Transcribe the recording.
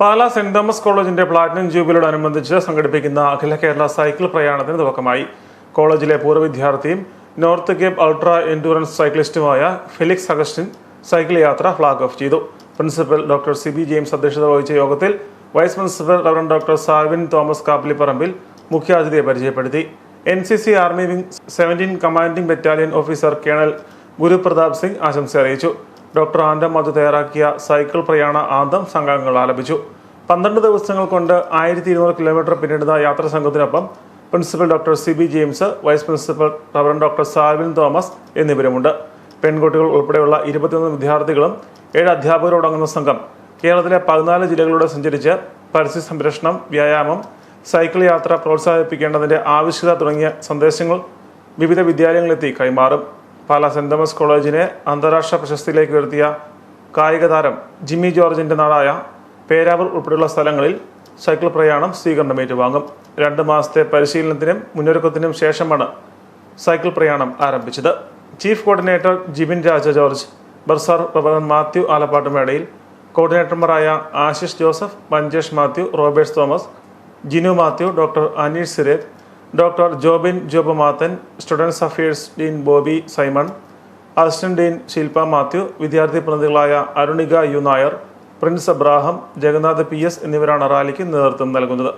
Pala saint Thomas കോളേജിന്റെ platinum ജൂബിലിയോടനുബന്ധിച്ച് സംഘടിപ്പിക്കുന്ന അഖില കേരള സൈക്കിൾ പ്രയാണത്തിന് തുടക്കമായി. കോളേജിലെ പൂർവ വിദ്യാർത്ഥിയും നോർത്ത് കേപ്പ് അൾട്രാ എൻഡൂറൻസ് സൈക്ലിസ്റ്റുമായ ഫിലിക്സ് അഗസ്റ്റിൻ സൈക്കിൾ യാത്ര ഫ്ളാഗ് ഓഫ് ചെയ്തു. Principal doctor C B James അധ്യക്ഷത വഹിച്ച യോഗത്തിൽ vice principal reverend doctor Savin Thomas Kappilipparambil മുഖ്യാതിഥിയെ പരിചയപ്പെടുത്തി. N C C army wing seventeen commanding battalion officer colonel Guruprathap Singh ആശംസ അറിയിച്ചു. Doctor ആൻഡം അത് തയ്യാറാക്കിയ സൈക്കിൾ പ്രയാണ ആന്തം സംഘാംഗങ്ങൾ ആലപിച്ചു. പന്ത്രണ്ട് ദിവസങ്ങൾ കൊണ്ട് ആയിരത്തി ഇരുന്നൂറ് കിലോമീറ്റർ പിന്നിടുന്ന യാത്രാ സംഘത്തിനൊപ്പം principal doctor C B James vice principal reverend doctor Salvin Thomas എന്നിവരുമുണ്ട്. പെൺകുട്ടികൾ ഉൾപ്പെടെയുള്ള ഇരുപത്തിയൊന്ന് വിദ്യാർത്ഥികളും ഏഴ് അധ്യാപകരോടങ്ങുന്ന സംഘം കേരളത്തിലെ പതിനാല് ജില്ലകളിലൂടെ സഞ്ചരിച്ച് പരിസ്ഥിതി സംരക്ഷണം വ്യായാമം സൈക്കിൾ യാത്ര പ്രോത്സാഹിപ്പിക്കേണ്ടതിന്റെ ആവശ്യകത തുടങ്ങിയ സന്ദേശങ്ങൾ വിവിധ വിദ്യാലയങ്ങളിലെത്തി കൈമാറും. പാലാ സെന്റ് തോമസ് കോളേജിനെ അന്താരാഷ്ട്ര പ്രശസ്തിയിലേക്ക് ഉയർത്തിയ കായിക താരം ജിമ്മി ജോർജിന്റെ നാടായ പേരാവൂർ ഉൾപ്പെടെയുള്ള സ്ഥലങ്ങളിൽ സൈക്കിൾ പ്രയാണം സ്വീകരണം ഏറ്റുവാങ്ങും. രണ്ട് മാസത്തെ പരിശീലനത്തിനും മുന്നൊരുക്കത്തിനും ശേഷമാണ് സൈക്കിൾ പ്രയാണം ആരംഭിച്ചത്. Chief coordinator Jibin Raja George bursar പ്രവർത്തകൻ Mathew Alappattumedayil കോർഡിനേറ്റർമാരായ Ashish Joseph Manjesh Mathew Roberts Thomas Jinu Mathew doctor Aneesh Sireth doctor Jobin Job Mathan students affairs dean Bobby Simon assistant dean Shilpa Mathew വിദ്യാർത്ഥി പ്രതിനിധികളായ Arunika U Nair Prince Abraham Jagannath P S എന്നിവരാണ് റാലിക്ക് നേതൃത്വം നൽകുന്നത്.